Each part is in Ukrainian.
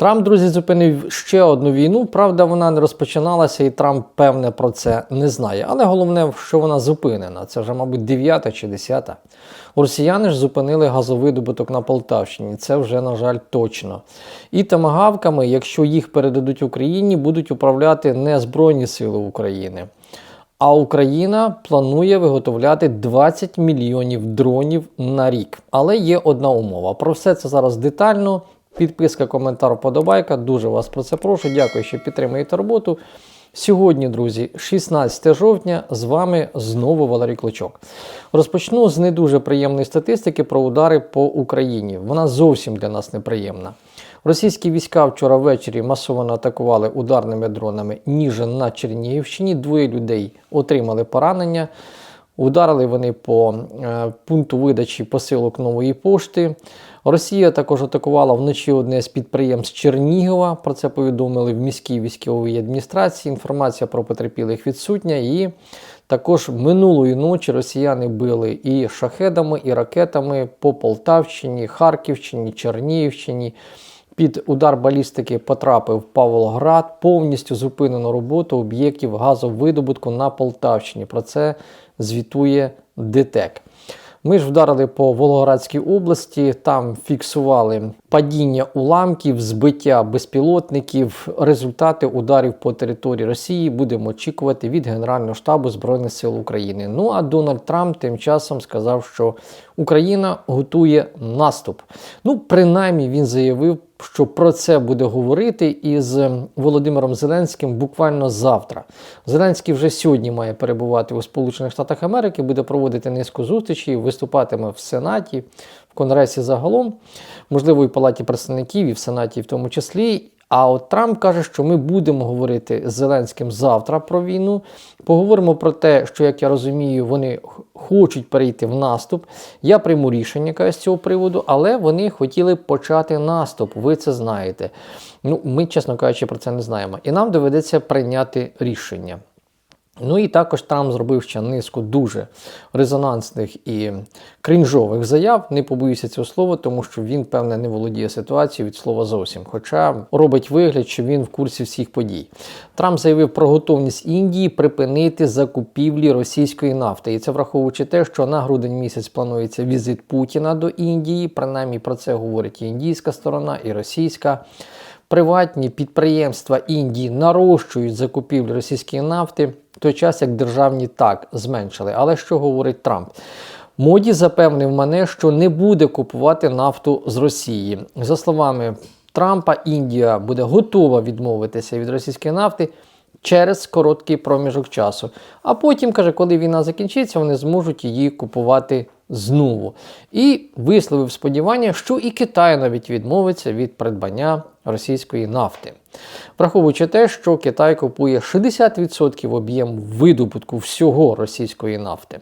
Трамп, друзі, зупинив ще одну війну. Правда, вона не розпочиналася, і Трамп, певне, про це не знає. Але головне, що вона зупинена. Це вже, мабуть, 9 чи 10. Росіяни ж зупинили газовидобуток на Полтавщині. Це вже, на жаль, точно. І тамагавками, якщо їх передадуть Україні, будуть управляти не Збройні Сили України. А Україна планує виготовляти 20 мільйонів дронів на рік. Але є одна умова. Про все це зараз детально. Підписка, коментар, вподобайка. Дуже вас про це прошу. Дякую, що підтримуєте роботу. Сьогодні, друзі, 16 жовтня, з вами знову Валерій Клочок. Розпочну з не дуже приємної статистики про удари по Україні. Вона зовсім для нас неприємна. Російські війська вчора ввечері масово атакували ударними дронами Ніжин на Чернігівщині. Двоє людей отримали поранення. Ударили вони по е, пункту видачі посилок нової пошти. Росія також атакувала вночі одне з підприємств Чернігова. Про це повідомили в міській військовій адміністрації. Інформація про потерпілих відсутня. І також минулої ночі росіяни били і шахедами, і ракетами по Полтавщині, Харківщині, Чернігівщині. Під удар балістики потрапив Павлоград, повністю зупинено роботу об'єктів газовидобутку на Полтавщині. Про це звітує ДТЕК. Ми ж вдарили по Волгоградській області, там фіксували падіння уламків, збиття безпілотників, результати ударів по території Росії будемо очікувати від Генерального штабу Збройних сил України. Ну а Дональд Трамп тим часом сказав, що Україна готує наступ. Ну, принаймні, він заявив, що про це буде говорити із Володимиром Зеленським буквально завтра. Зеленський вже сьогодні має перебувати у Сполучених Штатах Америки, буде проводити низку зустрічей, виступатиме в Сенаті, в Конгресі загалом, можливо, і в Палаті представників, і в Сенаті в тому числі. А от Трамп каже, що ми будемо говорити з Зеленським завтра про війну. Поговоримо про те, що, як я розумію, вони хочуть перейти в наступ. Я прийму рішення каже, з цього приводу, але вони хотіли почати наступ. Ви це знаєте. Ну, ми, чесно кажучи, про це не знаємо. І нам доведеться прийняти рішення. Ну і також Трамп зробив ще низку дуже резонансних і крінжових заяв. Не побоюся цього слова, тому що він, певне, не володіє ситуацією від слова зовсім. Хоча робить вигляд, що він в курсі всіх подій. Трамп заявив про готовність Індії припинити закупівлі російської нафти. І це враховуючи те, що на грудень місяць планується візит Путіна до Індії. Принаймні про це говорить і індійська сторона, і російська. Приватні підприємства Індії нарощують закупівлі російської нафти, в той час як державні так зменшили. Але що говорить Трамп? Моді запевнив мене, що не буде купувати нафту з Росії. За словами Трампа, Індія буде готова відмовитися від російської нафти через короткий проміжок часу. А потім, каже, коли війна закінчиться, вони зможуть її купувати знову. І висловив сподівання, що і Китай навіть відмовиться від придбання російської нафти. Враховуючи те, що Китай купує 60% об'єму видобутку всього російської нафти.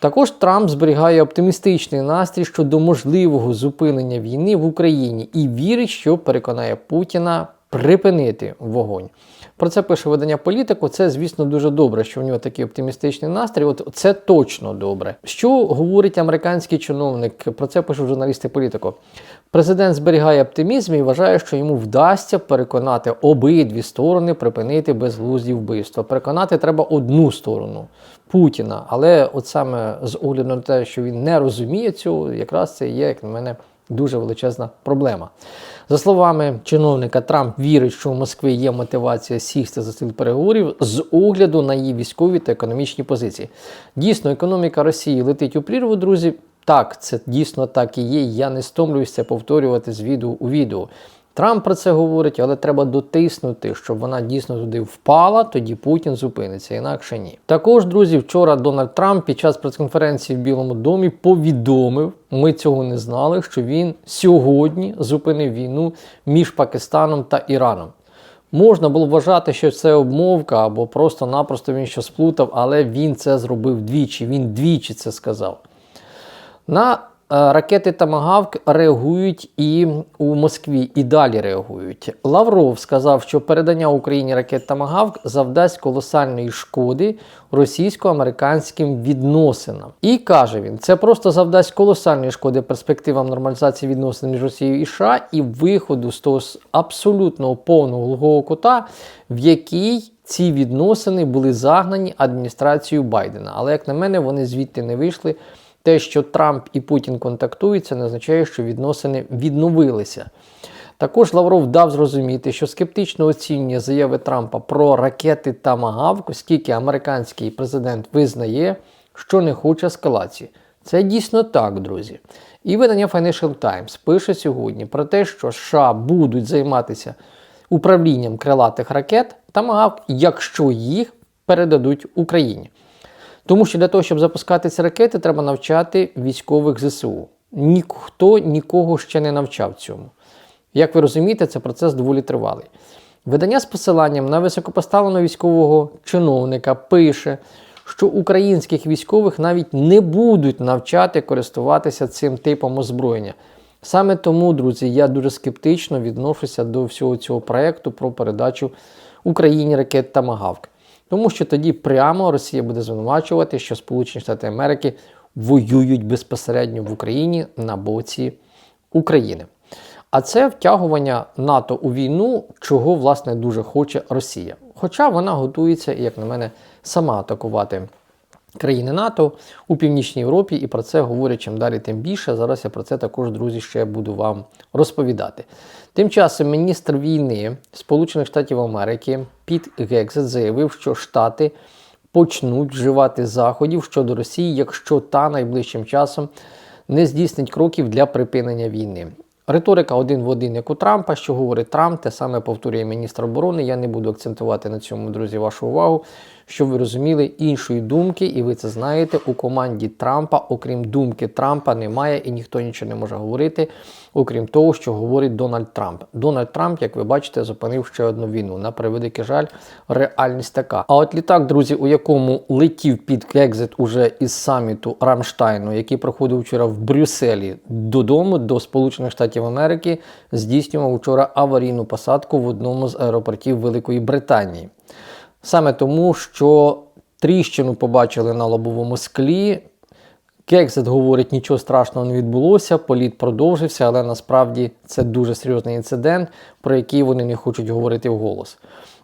Також Трамп зберігає оптимістичний настрій щодо можливого зупинення війни в Україні і вірить, що переконає Путіна припинити вогонь. Про це пише видання політику. Це, звісно, дуже добре, що в нього такий оптимістичний настрій. От це точно добре. Що говорить американський чиновник? Про це пишуть журналісти політику. Президент зберігає оптимізм і вважає, що йому вдасться переконати обидві сторони припинити безглузді вбивства. Переконати треба одну сторону Путіна. Але от саме з огляду на те, що він не розуміє цього, якраз це є, як на мене, дуже величезна проблема. За словами чиновника, Трамп вірить, що у Москві є мотивація сісти за стіл переговорів з огляду на її військові та економічні позиції. Дійсно, економіка Росії летить у прірву, друзі. Так, це дійсно так і є. Я не стомлююся повторювати з відео у відео. Трамп про це говорить, але треба дотиснути, щоб вона дійсно туди впала, тоді Путін зупиниться, інакше ні. Також, друзі, вчора Дональд Трамп під час прес-конференції в Білому домі повідомив, ми цього не знали, що він сьогодні зупинив війну між Пакистаном та Іраном. Можна було вважати, що це обмовка або просто-напросто він щось сплутав, але він це зробив двічі. Він двічі це сказав. На ракети Тамагавк реагують і у Москві, і далі реагують. Лавров сказав, що передання Україні ракет Тамагавк завдасть колосальної шкоди російсько-американським відносинам. І каже він, це просто завдасть колосальної шкоди перспективам нормалізації відносин між Росією і США і виходу з того абсолютного повного глухого кута, в який ці відносини були загнані адміністрацією Байдена. Але, як на мене, вони звідти не вийшли. Те, що Трамп і Путін контактують, це не означає, що відносини відновилися. Також Лавров дав зрозуміти, що скептично оцінює заяви Трампа про ракети Тамагавк, оскільки американський президент визнає, що не хоче ескалації. Це дійсно так, друзі. І видання Financial Times пише сьогодні про те, що США будуть займатися управлінням крилатих ракет Тамагавк, якщо їх передадуть Україні. Тому що для того, щоб запускати ці ракети, треба навчати військових ЗСУ. Ніхто нікого ще не навчав цьому. Як ви розумієте, це процес доволі тривалий. Видання з посиланням на високопоставленого військового чиновника пише, що українських військових навіть не будуть навчати користуватися цим типом озброєння. Саме тому, друзі, я дуже скептично відношуся до всього цього проєкту про передачу Україні ракет Тамагавк. Тому що тоді прямо Росія буде звинувачувати, що Сполучені Штати Америки воюють безпосередньо в Україні на боці України. А це втягування НАТО у війну, чого власне дуже хоче Росія. Хоча вона готується, як на мене, сама атакувати країни НАТО у Північній Європі, і про це говорять чим далі, тим більше. Зараз я про це також, друзі, ще буду вам розповідати. Тим часом міністр війни Сполучених Штатів Америки Піт Гексет заявив, що Штати почнуть вживати заходів щодо Росії, якщо та найближчим часом не здійснить кроків для припинення війни. Риторика один в один, як у Трампа, що говорить Трамп, те саме повторює міністр оборони. Я не буду акцентувати на цьому, друзі, вашу увагу, щоб ви розуміли іншої думки, і ви це знаєте. У команді Трампа, окрім думки Трампа, немає і ніхто нічого не може говорити, окрім того, що говорить Дональд Трамп. Дональд Трамп, як ви бачите, зупинив ще одну війну. На превеликий жаль, реальність така. А от літак, друзі, у якому летів під екзит уже із саміту Рамштайну, який проходив вчора в Брюсселі додому до Сполучених Штатів Америки, здійснював вчора аварійну посадку в одному з аеропортів Великої Британії. Саме тому, що тріщину побачили на лобовому склі. Кексет говорить, нічого страшного не відбулося, політ продовжився, але насправді це дуже серйозний інцидент, про який вони не хочуть говорити вголос.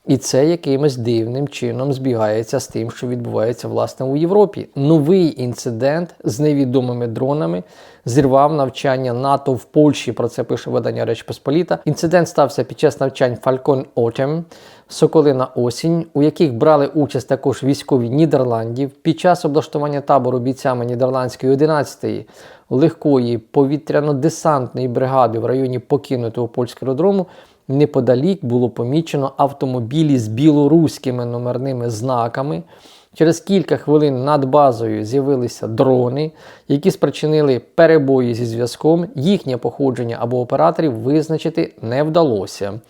І це якимось дивним чином збігається з тим, що відбувається власне у Європі. Новий інцидент з невідомими дронами зірвав навчання НАТО в Польщі. Про це пише видання Реч Посполіта. Інцидент стався під час навчань Falcon Autumn, Соколина Осінь, у яких брали участь також військові Нідерландів. Під час облаштування табору бійцями Нідерландської 11-ї легкої повітряно-десантної бригади в районі покинутого польського аеродрому неподалік було помічено автомобілі з білоруськими номерними знаками. Через кілька хвилин над базою з'явилися дрони, які спричинили перебої зі зв'язком. Їхнє походження або операторів визначити не вдалося.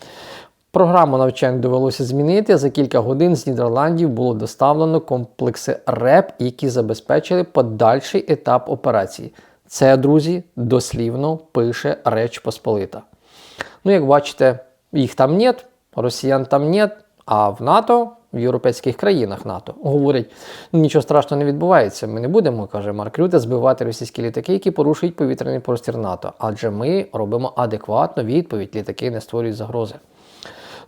Програму навчань довелося змінити. За кілька годин з Нідерландів було доставлено комплекси РЕП, які забезпечили подальший етап операції. Це, друзі, дослівно пише Реч Посполита. Ну, як бачите, їх там нет, росіян там нет, а в НАТО, в європейських країнах НАТО, говорять, ну нічого страшного не відбувається. Ми не будемо, каже Марк Рюте, збивати російські літаки, які порушують повітряний простір НАТО. Адже ми робимо адекватну відповідь, літаки не створюють загрози.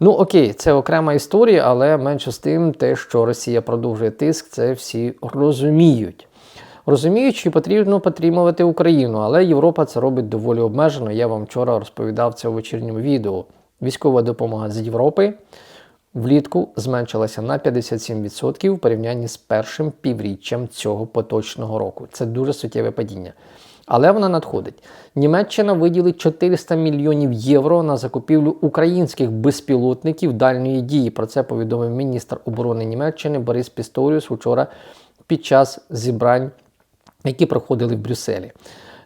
Ну окей, це окрема історія, але менше з тим, те, що Росія продовжує тиск, це всі розуміють. Розуміють, що потрібно підтримувати Україну, але Європа це робить доволі обмежено. Я вам вчора розповідав це у вечірньому відео. Військова допомога з Європи влітку зменшилася на 57% в порівнянні з першим півріччям цього поточного року. Це дуже суттєве падіння. Але вона надходить. Німеччина виділить 400 мільйонів євро на закупівлю українських безпілотників дальньої дії. Про це повідомив міністр оборони Німеччини Борис Пісторіус вчора під час зібрань, які проходили в Брюсселі.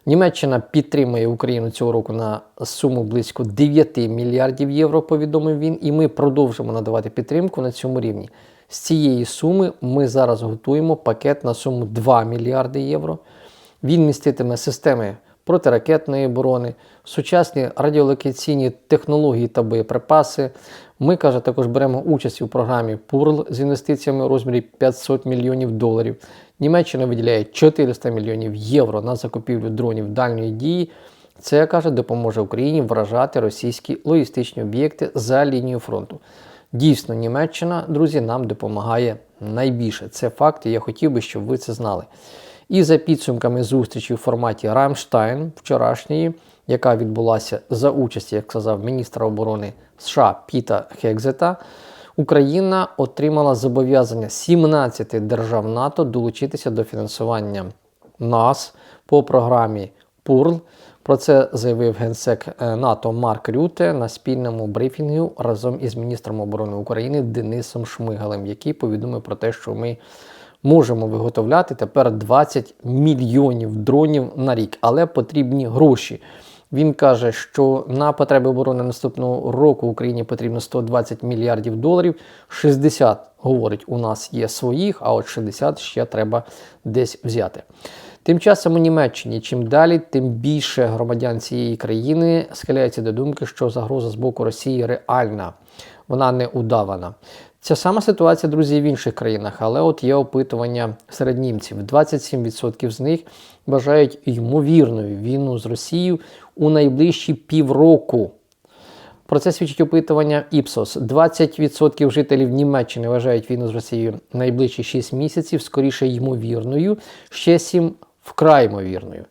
Німеччина підтримує Україну цього року на суму близько 9 мільярдів євро, повідомив він, і ми продовжимо надавати підтримку на цьому рівні. З цієї суми ми зараз готуємо пакет на суму 2 мільярди євро. Він міститиме системи протиракетної оборони, сучасні радіолокаційні технології та боєприпаси. Ми, каже, також беремо участь у програмі ПУРЛ з інвестиціями у розмірі 500 мільйонів доларів. Німеччина виділяє 400 мільйонів євро на закупівлю дронів дальньої дії. Це каже, допоможе Україні вражати російські логістичні об'єкти за лінією фронту. Дійсно, Німеччина, друзі, нам допомагає найбільше. Це факт, і я хотів би, щоб ви це знали. І за підсумками зустрічі в форматі Рамштайн вчорашньої, яка відбулася за участі, як сказав міністра оборони США Піта Хекзета, Україна отримала зобов'язання 17 держав НАТО долучитися до фінансування нас по програмі ПУРЛ. Про це заявив генсек е, НАТО Марк Рюте на спільному брифінгу разом із міністром оборони України Денисом Шмигалем, який повідомив про те, що ми можемо виготовляти тепер 20 мільйонів дронів на рік, але потрібні гроші. Він каже, що на потреби оборони наступного року Україні потрібно 120 мільярдів доларів. 60, говорить, у нас є своїх, а от 60 ще треба десь взяти. Тим часом у Німеччині чим далі, тим більше громадян цієї країни схиляються до думки, що загроза з боку Росії реальна, вона не удавана. Ця сама ситуація, друзі, в інших країнах, але от є опитування серед німців. 27% з них вважають ймовірною війну з Росією у найближчі півроку. Про це свідчить опитування Іпсос. 20% жителів Німеччини вважають війну з Росією найближчі 6 місяців, скоріше ймовірною, ще 7 вкрай ймовірною.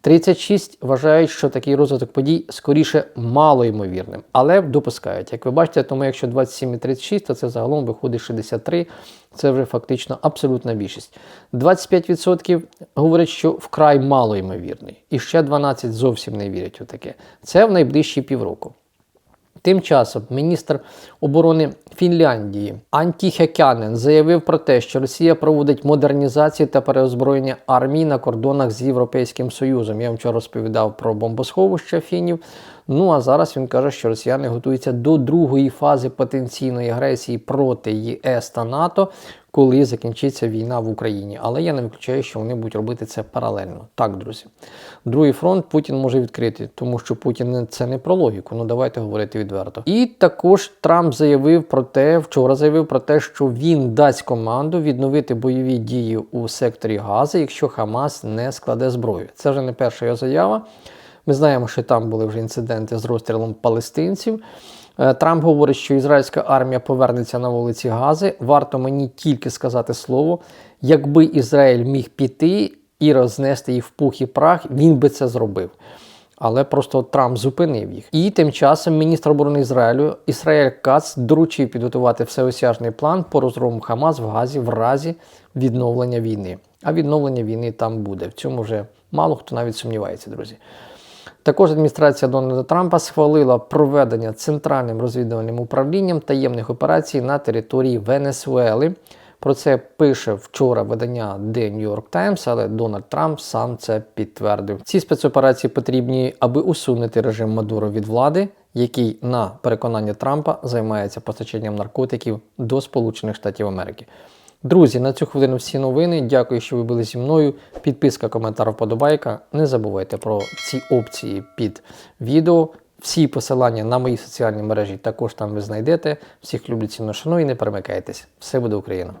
36 вважають, що такий розвиток подій скоріше малоймовірним, але допускають. Як ви бачите, тому якщо 27 і 36, то це загалом виходить 63, це вже фактично абсолютна більшість. 25% говорять, що вкрай малоймовірний. І ще 12 зовсім не вірять у таке. Це в найближчі півроку. Тим часом міністр оборони Фінляндії Анті Хекянен заявив про те, що Росія проводить модернізацію та переозброєння армії на кордонах з Європейським Союзом. Я вам вчора розповідав про бомбосховища фінів. Ну а зараз він каже, що росіяни готуються до другої фази потенційної агресії проти ЄС та НАТО, коли закінчиться війна в Україні. Але я не виключаю, що вони будуть робити це паралельно. Так, друзі. Другий фронт Путін може відкрити, тому що Путін це не про логіку. Ну давайте говорити відверто. І також Трамп заявив про те, вчора заявив про те, що він дасть команду відновити бойові дії у секторі Гази, якщо Хамас не складе зброю. Це вже не перша його заява. Ми знаємо, що там були вже інциденти з розстрілом палестинців. Е, Трамп говорить, що ізраїльська армія повернеться на вулиці Гази. Варто мені тільки сказати слово, якби Ізраїль міг піти і рознести їх в пух і прах, він би це зробив. Але просто Трамп зупинив їх. І тим часом міністр оборони Ізраїлю Ісраїль Кац доручив підготувати всеосяжний план по розгрому Хамас в Газі в разі відновлення війни. А відновлення війни там буде. В цьому вже мало хто навіть сумнівається, друзі. Також адміністрація Дональда Трампа схвалила проведення центральним розвідувальним управлінням таємних операцій на території Венесуели. Про це пише вчора видання The New York Times, але Дональд Трамп сам це підтвердив. Ці спецоперації потрібні, аби усунути режим Мадуро від влади, який на переконання Трампа займається постачанням наркотиків до Сполучених Штатів Америки. Друзі, на цю хвилину всі новини. Дякую, що ви були зі мною. Підписка, коментар, вподобайка. Не забувайте про ці опції під відео. Всі посилання на мої соціальні мережі також там ви знайдете. Всіх люблю ціну шану і не перемикайтесь. Все буде Україна!